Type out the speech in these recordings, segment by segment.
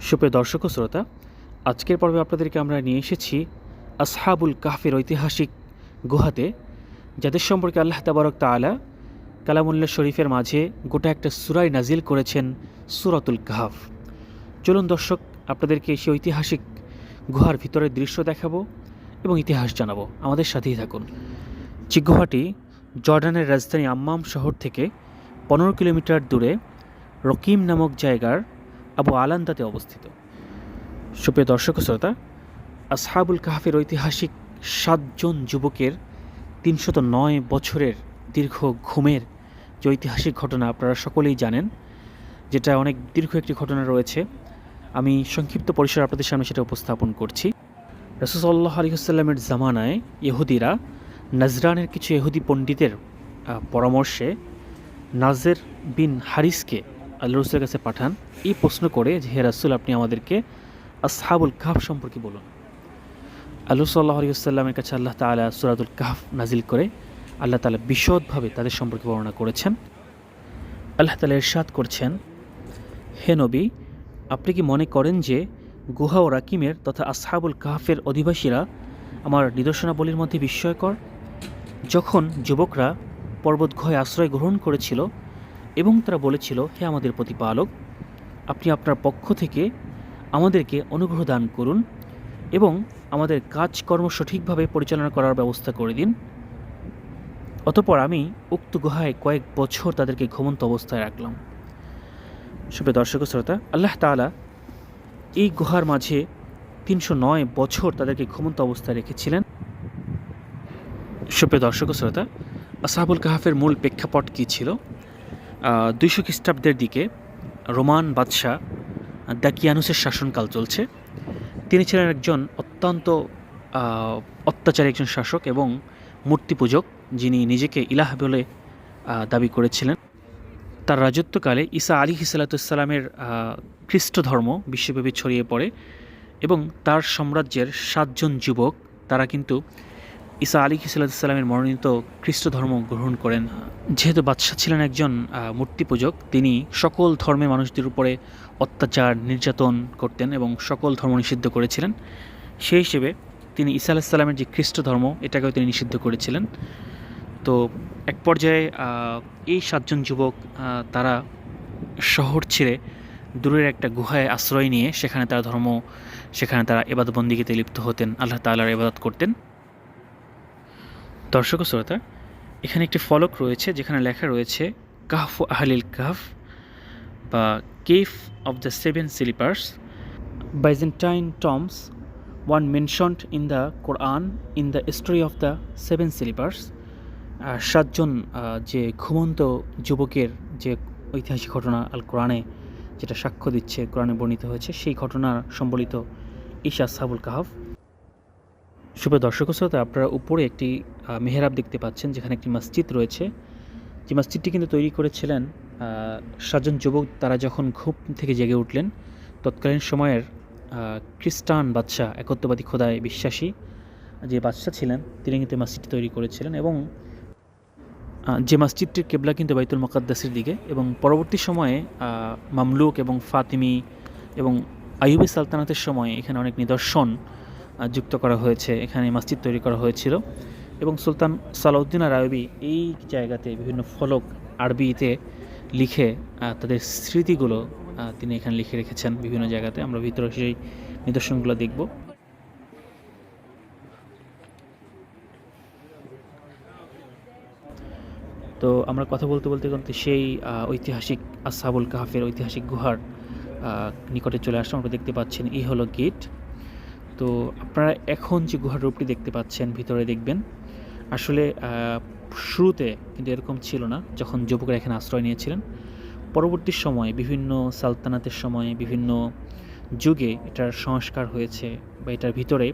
সুপ্রিয় দর্শক শ্রোতা, আজকের পর্বে আপনাদেরকে আমরা নিয়ে এসেছি আসহাবুল কাহফের ঐতিহাসিক গুহাতে, যাদের সম্পর্কে আল্লাহ তাবারক তাআলা কালামুল্লাহ শরীফের মাঝে গোটা একটা সুরাই নাজিল করেছেন সুরাতুল কাহাফ। চলুন দর্শক, আপনাদেরকে সেই ঐতিহাসিক গুহার ভিতরের দৃশ্য দেখাবো এবং ইতিহাস জানাব। আমাদের সাথেই থাকুন। যে গুহাটি জর্ডানের রাজধানী আম্মাম শহর থেকে পনেরো কিলোমিটার দূরে রকিম নামক জায়গার আবু আলান্দাতে অবস্থিত। সুপ্রিয় দর্শক শ্রোতা, আসহাবুল কাহাফের ঐতিহাসিক সাতজন যুবকের তিনশত নয় বছরের দীর্ঘ ঘুমের যে ঐতিহাসিক ঘটনা আপনারা সকলেই জানেন, যেটা অনেক দীর্ঘ একটি ঘটনা রয়েছে, আমি সংক্ষিপ্ত পরিসর আপনাদের সামনে সেটা উপস্থাপন করছি। রসুসল্লাহ আলিহাস্লামের জামানায় ইহুদিরা নাজরানের কিছু ইহুদি পণ্ডিতের পরামর্শে নাজের বিন হারিসকে আল্লাহ রসুলের কাছে পাঠান, এই প্রশ্ন করে যে, হে রাসুল, আপনি আমাদেরকে আসহাবুল কাহাফ সম্পর্কে বলুন। আল্লাহ সাল্লাহ আলিয়াল্লামের কাছে আল্লাহ তালা সুরাতুল কাহাফ নাজিল করে আল্লাহ তালা বিশদভাবে তাদের সম্পর্কে বর্ণনা করেছেন। আল্লাহ তালা ইরশাদ করছেন, হে নবী, আপনি কি মনে করেন যে, গুহা ও রাকিমের তথা আসহাবুল কাহাফের অধিবাসীরা আমার নিদর্শনাবলীর মধ্যে বিস্ময়কর? যখন যুবকরা পর্বত গুহায় আশ্রয় গ্রহণ করেছিল এবং তারা বলেছিল, হে আমাদের প্রতিপালক, আপনি আপনার পক্ষ থেকে আমাদেরকে অনুগ্রহ দান করুন এবং আমাদের কাজকর্ম সঠিকভাবে পরিচালনা করার ব্যবস্থা করে দিন। অতপর আমি উক্ত গুহায় কয়েক বছর তাদেরকে ঘুমন্ত অবস্থায় রাখলাম। সুপ্রিয় দর্শক শ্রোতা, আল্লাহ তাআলা এই গুহার মাঝে তিনশো নয় বছর তাদেরকে ঘুমন্ত অবস্থায় রেখেছিলেন। সুপ্রিয় দর্শক শ্রোতা আসাহাবুল কাহাফের মূল প্রেক্ষাপট কী ছিল? দুইশো খ্রিস্টাব্দের দিকে রোমান বাদশাহ দাকিয়ানুসের শাসনকাল চলছে। তিনি ছিলেন একজন অত্যন্ত অত্যাচারী একজন শাসক এবং মূর্তি পূজক যিনি নিজেকে ইলাহ বলে দাবি করেছিলেন। তার রাজত্বকালে ঈসা আলী হিসালাতুসাল্লামের খ্রিস্ট ধর্ম বিশ্বব্যাপী ছড়িয়ে পড়ে এবং তার সাম্রাজ্যের সাতজন যুবক, তারা কিন্তু ঈসা আলী হিসালাতুসাল্লামের মনোনীত খ্রিস্ট ধর্ম গ্রহণ করেন। যেহেতু বাদশাহ ছিলেন একজন মূর্তি পূজক, তিনি সকল ধর্মের মানুষদের উপরে অত্যাচার, নির্যাতন করতেন এবং সকল ধর্ম নিষিদ্ধ করেছিলেন। সেই হিসেবে তিনি ঈসা আলাহিসাল্লামের যে খ্রিস্ট ধর্ম, এটাকেও তিনি নিষিদ্ধ করেছিলেন। তো এক পর্যায়ে এই সাতজন যুবক তারা শহর ছেড়ে দূরের একটা গুহায় আশ্রয় নিয়ে সেখানে তারা ধর্ম, সেখানে তারা এবাদতবন্দিগিতে লিপ্ত হতেন, আল্লাহ তাআলার এবাদত করতেন। দর্শক শ্রোতা, এখানে একটি ফলক রয়েছে যেখানে লেখা রয়েছে, কাহফ আহলিল কাহফ বা cave of the seven sleepers Byzantine tombs one mentioned in the Quran in the story of the seven sleepers সাতজন যে ঘুমন্ত যুবকের যে ঐতিহাসিক ঘটনা আল কোরআনে যেটা সাক্ষ্য দিচ্ছে, কোরআনে বর্ণিত হয়েছে, সেই ঘটনা সম্বলিত ঈশা সাবুল কাহাফ। শুভ দর্শক শ্রোতা, আপনারা উপরে একটি মেহরাব দেখতে পাচ্ছেন, যেখানে একটি মসজিদ রয়েছে। যে মসজিদটি কিন্তু তৈরি করেছিলেন সাতজন যুবক, তারা যখন ঘুম থেকে জেগে উঠলেন, তৎকালীন সময়ের খ্রিস্টান বাদশাহ, একত্ববাদী খোদায় বিশ্বাসী যে বাদশাহ ছিলেন, তিনি কিন্তু মসজিদটি তৈরি করেছিলেন এবং যে মসজিদটির কেবলা কিন্তু বাইতুল মোকাদ্দাসের দিকে এবং পরবর্তী সময়ে মামলুক এবং ফাতিমি এবং আইয়ুবী সালতানাতের সময় এখানে অনেক নিদর্শন যুক্ত করা হয়েছে। এখানে মসজিদ তৈরি করা হয়েছিল। এবং সুলতান সালাউদ্দিন আর আয়ুবী এই জায়গাতে বিভিন্ন ফলক আরবিতে লিখে তাদের স্মৃতিগুলো তিনি এখানে লিখে রেখেছেন বিভিন্ন জায়গাতে। আমরা ভিতরে সেই নিদর্শনগুলো দেখব। তো আমরা কথা বলতে বলতে কিন্তু সেই ঐতিহাসিক আসাবুল কাহাফের ঐতিহাসিক গুহার নিকটে চলে আসলাম। আমরা দেখতে পাচ্ছেন এই হলো গেট। তো আপনারা এখন যে গুহার রূপটি দেখতে পাচ্ছেন, ভিতরে দেখবেন আসলে শুরুতে কিন্তু এরকম ছিল না যখন যুবকরা এখানে আশ্রয় নিয়েছিলেন। পরবর্তী সময়ে, বিভিন্ন সালতানাতের সময়ে, বিভিন্ন যুগে এটার সংস্কার হয়েছে বা এটার ভিতরে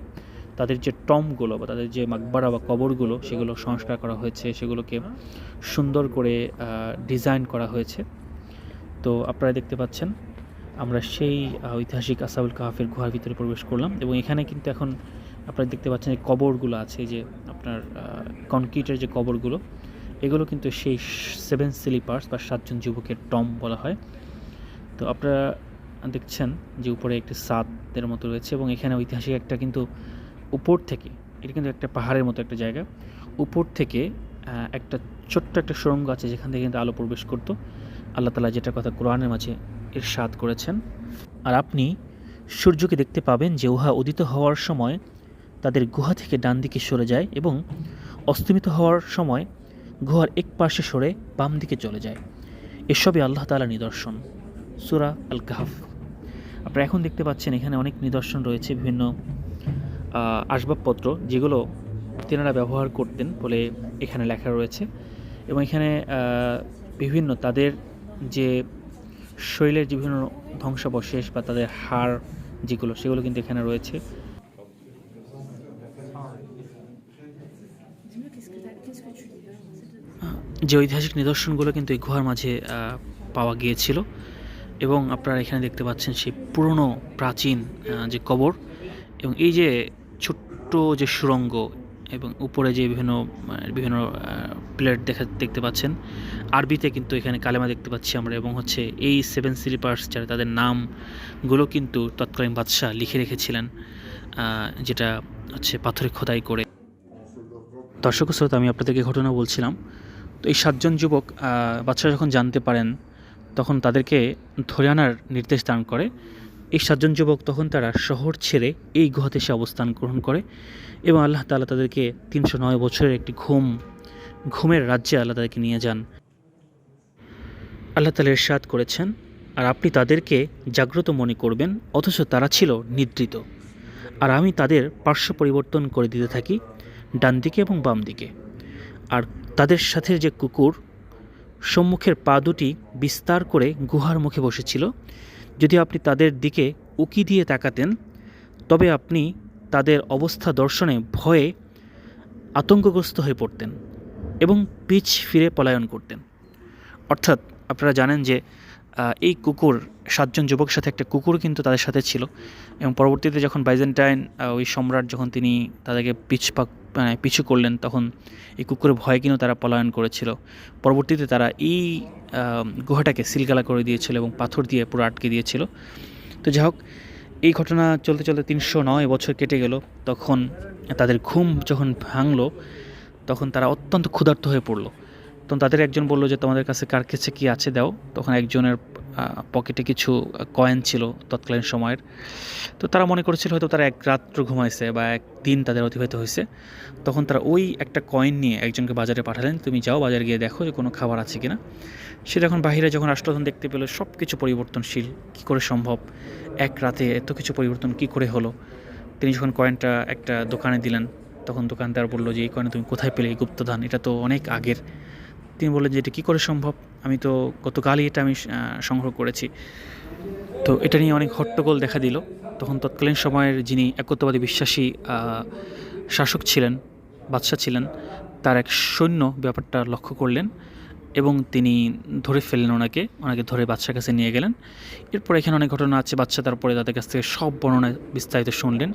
তাদের যে টমগুলো বা তাদের যে মাকবারা বা কবরগুলো, সেগুলো সংস্কার করা হয়েছে, সেগুলোকে সুন্দর করে ডিজাইন করা হয়েছে। তো আপনারা দেখতে পাচ্ছেন, আমরা সেই ঐতিহাসিক আসাউল কাহাফের গুহার ভিতরে প্রবেশ করলাম এবং এখানে কিন্তু এখন আপনারা দেখতে পাচ্ছেন যে কবরগুলো আছে যে আপনার কনক্রিটের যে কবরগুলো, এগুলো কিন্তু সেই সেভেন স্লিপার্স বা সাতজন যুবকের টম বলা হয়। তো আপনারা দেখছেন যে উপরে একটি সাদের মতো রয়েছে এবং এখানে ঐতিহাসিক একটা কিন্তু উপর থেকে, এটা কিন্তু একটা পাহাড়ের মতো একটা জায়গা, উপর থেকে একটা ছোট্ট একটা সুড়ঙ্গ আছে যেখান থেকে কিন্তু আলো প্রবেশ করতো। আল্লাহ তালা যেটা কথা কোরআনের মাঝে ইরশাদ করেছেন। আর আপনি সূর্যকে দেখতে পাবেন যে উহা উদিত হওয়ার সময় তাদের গুহা থেকে ডান দিকে সরে যায় এবং অস্তমিত হওয়ার সময় গুহার এক পাশে সরে বাম দিকে চলে যায়। এসবই আল্লাহ তালা নিদর্শন। সুরা আল কাহাফ আপনারা এখন দেখতে পাচ্ছেন এখানে অনেক নিদর্শন রয়েছে, বিভিন্ন আসবাবপত্র যেগুলো তেনারা ব্যবহার করতেন বলে এখানে লেখা রয়েছে এবং এখানে বিভিন্ন তাদের যে যে বিভিন্ন ধ্বংসাবশেষ বা তাদের হাড় যেগুলো, সেগুলো কিন্তু এখানে রয়েছে। যে ঐতিহাসিক নিদর্শনগুলো কিন্তু এই গুহার মাঝে পাওয়া গিয়েছিল। এবং আপনারা এখানে দেখতে পাচ্ছেন সেই পুরনো, প্রাচীন যে কবর এবং এই যে ছোট্ট যে সুড়ঙ্গ এবং উপরে যে বিভিন্ন মানে বিভিন্ন প্লেট দেখা, দেখতে পাচ্ছেন। আরবিতে কিন্তু এখানে কালেমা দেখতে পাচ্ছি আমরা এবং হচ্ছে এই সেভেন স্লিপার্স যারা তাদের নামগুলো কিন্তু তৎকালীন বাদশাহ লিখে রেখেছিলেন যেটা হচ্ছে পাথরে খোদাই করে। দর্শক শ্রোতা, আমি আপনাদেরকে ঘটনা বলছিলাম। তো এই সাতজন যুবক বাচ্চারা যখন জানতে পারেন, তখন তাদেরকে ধরে আনার নির্দেশ দান করে। এই সাতজন যুবক তখন তারা শহর ছেড়ে এই গুহাতে সে অবস্থান গ্রহণ করে এবং আল্লাহ তালা তাদেরকে তিনশো নয় বছরের একটি ঘুম, ঘুমের রাজ্যে আল্লাহ তাদেরকে নিয়ে যান। আল্লাহ তালা ইরশাদ করেছেন, আর আপনি তাদেরকে জাগ্রত মনে করবেন, অথচ তারা ছিল নিদ্রিত। আর আমি তাদের পার্শ্ব পরিবর্তন করে দিতে থাকি ডান দিকে এবং বাম দিকে আর তাদের সাথে যে কুকুর সম্মুখের পা দুটি বিস্তার করে গুহার মুখে বসেছিল, যদি আপনি তাদের দিকে উকি দিয়ে তাকাতেন, তবে আপনি তাদের অবস্থা দর্শনে ভয়ে আতঙ্কগ্রস্ত হয়ে পড়তেন এবং পিছ ফিরে পলায়ন করতেন। অর্থাৎ আপনারা জানেন যে এই কুকুর সাতজন যুবকের সাথে একটা কুকুর কিন্তু তাদের সাথে ছিল। এবং পরবর্তীতে যখন বাইজেন্টাইন ওই সম্রাট যখন তিনি তাদেরকে পিছ পাক মানে পিছু করলেন, তখন এই কুকুরের ভয়ে কিন্তু তারা পলায়ন করেছিল। পরবর্তীতে তারা এই গুহাটাকে সিলগালা করে দিয়েছিল এবং পাথর দিয়ে পুরো আটকে দিয়েছিল। তো যাই হোক, এই ঘটনা চলতে চলতে তিনশো নয় বছর কেটে গেল। তখন তাদের ঘুম যখন ভাঙলো, তখন তারা অত্যন্ত ক্ষুধার্ত হয়ে পড়ল। তখন তাদের একজন বলল যে, তোমাদের কাছে কার কাছে কী আছে? দাও। তখন একজনের পকেটে কিছু কয়েন ছিল তৎকালীন সময়ের। তো তারা মনে করেছিল হয়তো তারা এক রাত্র ঘুমাইছে বা এক দিন তাদের অতিবাহিত হয়েছে তখন তারা ওই একটা কয়েন নিয়ে একজনকে বাজারে পাঠালেন, তুমি যাও বাজারে গিয়ে দেখো যে কোনো খাবার আছে কিনা। সে যখন বাইরে যখন আসলো, তখন দেখতে পেল সব কিছু পরিবর্তনশীল। কী করে সম্ভব? এক রাতে এত কিছু পরিবর্তন কী করে হলো? তিনি যখন কয়েনটা একটা দোকানে দিলেন, তখন দোকানদার বলল যে, এই কয়েন তুমি কোথায় পেলে? এই গুপ্তধান, এটা তো অনেক আগের। তিনি বললেন যে, এটা কী করে সম্ভব? আমি তো গতকালই এটা আমি সংগ্রহ করেছি। তো এটা নিয়ে অনেক হট্টগোল দেখা দিল। তখন তৎকালীন সময়ের যিনি একত্ববাদী বিশ্বাসী শাসক ছিলেন, বাদশাহ ছিলেন, তার এক সৈন্য ব্যাপারটা লক্ষ্য করলেন এবং তিনি ধরে ফেললেন ওনাকে ওনাকে ধরে বাচ্চার কাছে নিয়ে গেলেন। এরপর এখানে অনেক ঘটনা আছে বাদশা তারপরে তাদের কাছ থেকে সব বর্ণনা বিস্তারিত শুনলেন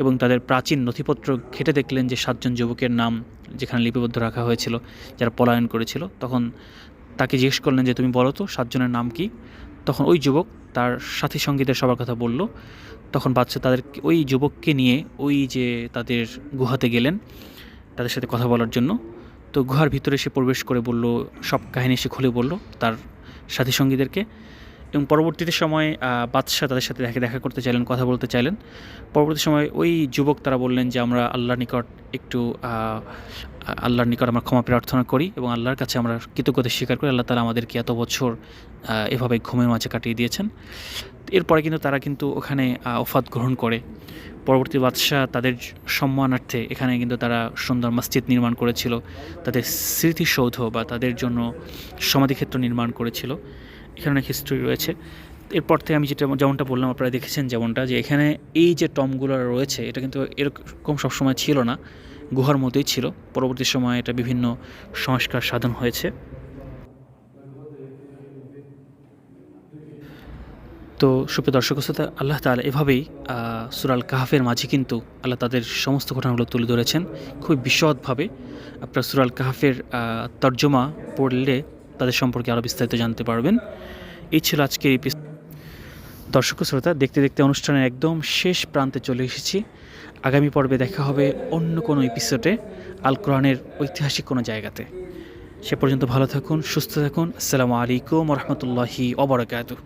এবং তাদের প্রাচীন নথিপত্র ঘেটে দেখলেন যে সাতজন যুবকের নাম যেখানে লিপিবদ্ধ রাখা হয়েছিল, যারা পলায়ন করেছিল। তখন তাকে জিজ্ঞেস করলেন যে, তুমি বলো তো, সাতজনের নাম কি? তখন ওই যুবক তার সাথী সঙ্গীদের সবার কথা বলল। তখন বাচ্চা তাদের ওই যুবককে নিয়ে ওই যে তাদের গুহাতে গেলেন তাদের সাথে কথা বলার জন্য। তো গুহার ভিতরে সে প্রবেশ করে বলল, সব কাহিনী সে খুলে বলল তার সাথী সঙ্গীদেরকে। এবং পরবর্তীতে সময় বাদশাহ তাদের সাথে দেখা দেখা করতে চাইলেন, কথা বলতে চাইলেন। পরবর্তী সময় ওই যুবক তারা বললেন যে, আমরা আল্লাহর নিকট একটু আল্লাহর নিকট আমরা ক্ষমা প্রার্থনা করি এবং আল্লাহর কাছে আমরা কৃতজ্ঞতা স্বীকার করি। আল্লাহ তালা আমাদেরকে এত বছর এভাবে ঘুমের মাঝে কাটিয়ে দিয়েছেন। এরপরে কিন্তু তারা কিন্তু ওখানে ওফাত গ্রহণ করে। পরবর্তী বাদশাহ তাদের সম্মানার্থে এখানে কিন্তু তারা সুন্দর মসজিদ নির্মাণ করেছিল। তাদের স্মৃতিসৌধ বা তাদের জন্য সমাধিক্ষেত্র নির্মাণ করেছিল। এখানে অনেক হিস্ট্রি রয়েছে। এরপর থেকে আমি যেটা, যেমনটা বললাম, আপনারা দেখেছেন যেমনটা যে এখানে এই যে টমগুলো রয়েছে, এটা কিন্তু এরকম সবসময় ছিল না, গুহার মতোই ছিল। পরবর্তী সময়ে এটা বিভিন্ন সংস্কার সাধন হয়েছে। তো সুপ্রিয় দর্শক শ্রোতা, আল্লাহ তাআলা এভাবেই সুরাল কাহাফের মাঝে কিন্তু আল্লাহ তাদের সমস্ত ঘটনাগুলো তুলে ধরেছেন। খুবই বিশদভাবে আপনার সুরাল কাহাফের তর্জমা পড়লে তাদের সম্পর্কে আরও বিস্তারিত জানতে পারবেন। এই ছিল আজকের এপিসোড। দর্শক শ্রোতা, দেখতে দেখতে অনুষ্ঠানের একদম শেষ প্রান্তে চলে এসেছি। আগামী পর্বে দেখা হবে অন্য কোনো এপিসোডে আল কোরআনের ঐতিহাসিক কোনো জায়গাতে। সে পর্যন্ত ভালো থাকুন, সুস্থ থাকুন। আসসালামু আলাইকুম রহমতুল্লাহি অবরাকাতু